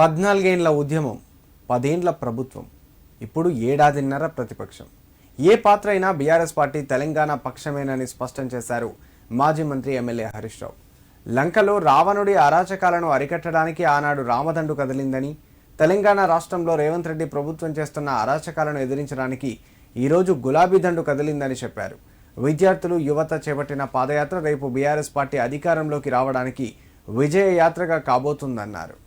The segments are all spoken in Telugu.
పద్నాలుగేండ్ల ఉద్యమం పదేండ్ల ప్రభుత్వం ఇప్పుడు ఏడాదిన్నర ప్రతిపక్షం. ఏ పాత్ర అయినా బీఆర్ఎస్ పార్టీ తెలంగాణ పక్షమేనని స్పష్టం చేశారు మాజీ మంత్రి ఎమ్మెల్యే హరీష్ రావు. లంకలో రావణుడి అరాచకాలను అరికట్టడానికి ఆనాడు రామదండు కదిలిందని తెలంగాణ రాష్ట్రంలో రేవంత్ రెడ్డి ప్రభుత్వం చేస్తున్న అరాచకాలను ఎదిరించడానికి ఈరోజు గులాబీ దండు కదిలిందని చెప్పారు. విద్యార్థులు యువత చేపట్టిన పాదయాత్ర రేపు బీఆర్ఎస్ పార్టీ అధికారంలోకి రావడానికి విజయ యాత్రగా కాబోతుందన్నారు.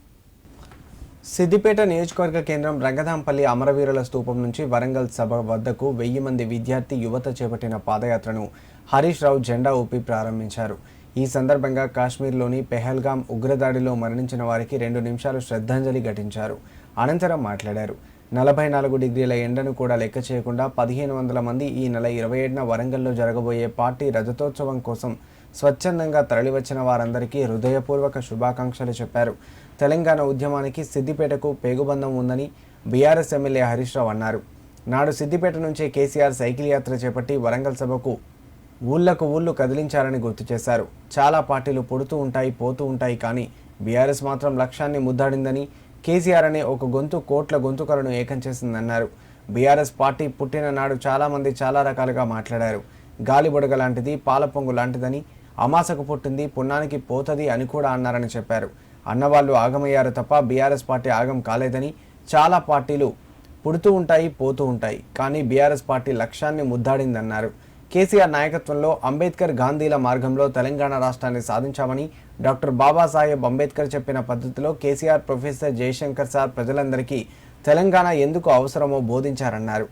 సిద్దిపేట నియోజకవర్గ కేంద్రం రంగధాంపల్లి అమరవీరుల స్తూపం నుంచి వరంగల్ సభ వద్దకు వెయ్యి మంది విద్యార్థి యువత చేపట్టిన పాదయాత్రను హరీష్ రావు జెండా ఊపి ప్రారంభించారు. ఈ సందర్భంగా కాశ్మీర్లోని పెహల్గాం ఉగ్రదాడిలో మరణించిన వారికి రెండు నిమిషాలు శ్రద్ధాంజలి ఘటించారు. అనంతరం మాట్లాడారు. నలభై నాలుగు డిగ్రీల ఎండను కూడా లెక్క చేయకుండా పదిహేను వందల మంది ఈ నెల ఇరవై ఏడున వరంగల్లో జరగబోయే పార్టీ రజతోత్సవం కోసం స్వచ్ఛందంగా తరలివచ్చిన వారందరికీ హృదయపూర్వక శుభాకాంక్షలు చెప్పారు. తెలంగాణ ఉద్యమానికి సిద్దిపేటకు పేగుబంధం ఉందని బీఆర్ఎస్ ఎమ్మెల్యే హరీష్ రావు అన్నారు. నాడు సిద్దిపేట నుంచే కేసీఆర్ సైకిల్ యాత్ర చేపట్టి వరంగల్ సభకు ఊళ్ళకు ఊళ్ళు కదిలించారని గుర్తు చేశారు. చాలా పార్టీలు పుడుతూ ఉంటాయి పోతూ ఉంటాయి కానీ బీఆర్ఎస్ మాత్రం లక్ష్యాన్ని ముద్దాడిందని కేసీఆర్ అనే ఒక గొంతు కోట్ల గొంతుకలను ఏకం చేసిందన్నారు. బీఆర్ఎస్ పార్టీ పుట్టిన నాడు చాలామంది చాలా రకాలుగా మాట్లాడారు. గాలిబొడగ లాంటిది పాలపొంగు లాంటిదని అమాసకు పుట్టింది పుణ్యానికి పోతది అని కూడా అన్నారని చెప్పారు. అన్నవాళ్ళు ఆగమయ్యారు తప్ప బీఆర్ఎస్ పార్టీ ఆగం కాలేదని చాలా పార్టీలు పుడుతూ ఉంటాయి పోతూ ఉంటాయి. కానీ బీఆర్ఎస్ పార్టీ లక్ష్యాన్ని ముద్దాడిందన్నారు. కేసీఆర్ నాయకత్వంలో అంబేద్కర్ గాంధీల మార్గంలో తెలంగాణ రాష్ట్రాన్ని సాధించామని డాక్టర్ బాబాసాహెబ్ అంబేద్కర్ చెప్పిన పద్ధతిలో కేసీఆర్ ప్రొఫెసర్ జయశంకర్ సార్ ప్రజలందరికీ తెలంగాణ ఎందుకు అవసరమో బోధించారన్నారు.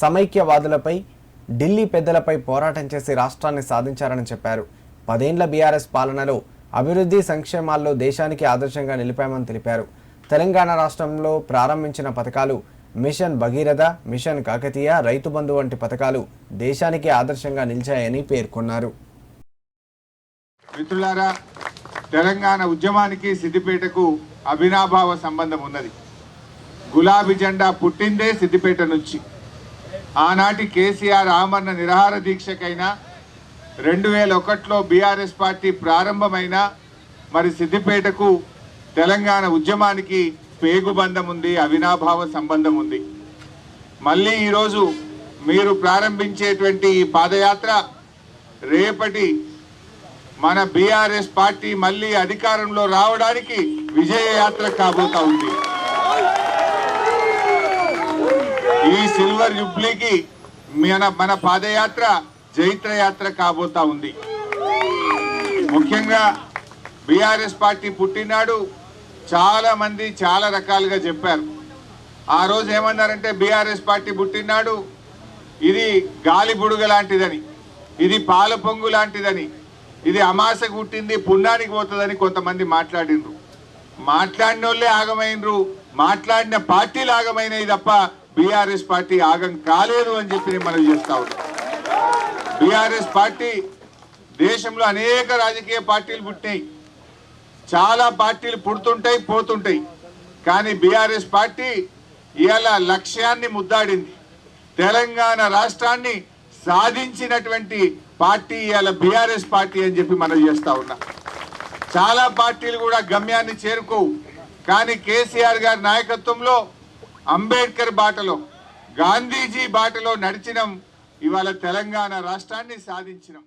సమైక్యవాదులపై ఢిల్లీ పెద్దలపై పోరాటం చేసి రాష్ట్రాన్ని సాధించారని చెప్పారు. పదేండ్ల బీఆర్ఎస్ పాలనలో అభివృద్ధి సంక్షేమాల్లో దేశానికి ఆదర్శంగా నిలిపామని తెలిపారు. తెలంగాణ రాష్ట్రంలో ప్రారంభించిన పథకాలు మిషన్ భగీరథ మిషన్ కాకతీయ రైతు బంధు వంటి పథకాలు దేశానికి ఆదర్శంగా నిలిచాయని పేర్కొన్నారు. మిత్రులారా తెలంగాణ ఉద్యమానికి సిద్దిపేటకు అభినాభావ సంబంధం ఉన్నది. గులాబీ జెండా పుట్టిందే సిద్దిపేట నుంచి. ఆనాటి కేసీఆర్ ఆమరణ నిరాహార దీక్షకైనా రెండు వేల ఒకటిలో బీఆర్ఎస్ పార్టీ ప్రారంభమైన మరి సిద్దిపేటకు తెలంగాణ ఉద్యమానికి పేగుబంధం ఉంది అవినాభావ సంబంధం ఉంది. మళ్ళీ ఈరోజు మీరు ప్రారంభించేటువంటి ఈ పాదయాత్ర రేపటి మన బీఆర్ఎస్ పార్టీ మళ్ళీ అధికారంలో రావడానికి విజయయాత్ర కాబోతా ఉంది. ఈ సిల్వర్ జుబ్లీకి మన మన పాదయాత్ర జైత్ర యాత్ర కాబోతా ఉంది. ముఖ్యంగా బీఆర్ఎస్ పార్టీ పుట్టినాడు చాలా మంది చాలా రకాలుగా చెప్పారు. ఆ రోజు ఏమన్నారంటే బీఆర్ఎస్ పార్టీ పుట్టినాడు ఇది గాలి బుడుగ లాంటిదని ఇది పాల పొంగు లాంటిదని ఇది అమాసకు పుట్టింది పుణ్యానికి పోతుందని కొంతమంది మాట్లాడినరు మాట్లాడిన వాళ్ళే ఆగమైనరు మాట్లాడిన పార్టీలు ఆగమైనవి తప్ప బీఆర్ఎస్ పార్టీ ఆగం కాలేదు అని చెప్పి మనం చేస్తా ఉన్నాం. బీఆర్ఎస్ పార్టీ దేశంలో అనేక రాజకీయ పార్టీలు పుట్టినాయి. చాలా పార్టీలు పుడుతుంటాయి పోతుంటాయి. కానీ బీఆర్ఎస్ పార్టీ ఇవాళ లక్ష్యాన్ని ముద్దాడింది. తెలంగాణ రాష్ట్రాన్ని సాధించినటువంటి పార్టీ ఇవాళ బీఆర్ఎస్ పార్టీ అని చెప్పి మనం చేస్తా ఉన్నా. చాలా పార్టీలు కూడా గమ్యాన్ని చేరుకోవు. కానీ కేసీఆర్ గారి నాయకత్వంలో అంబేద్కర్ బాటలో గాంధీజీ బాటలో నడిచినాం ఇవాళ తెలంగాణ రాష్ట్రాన్ని సాధించినాం.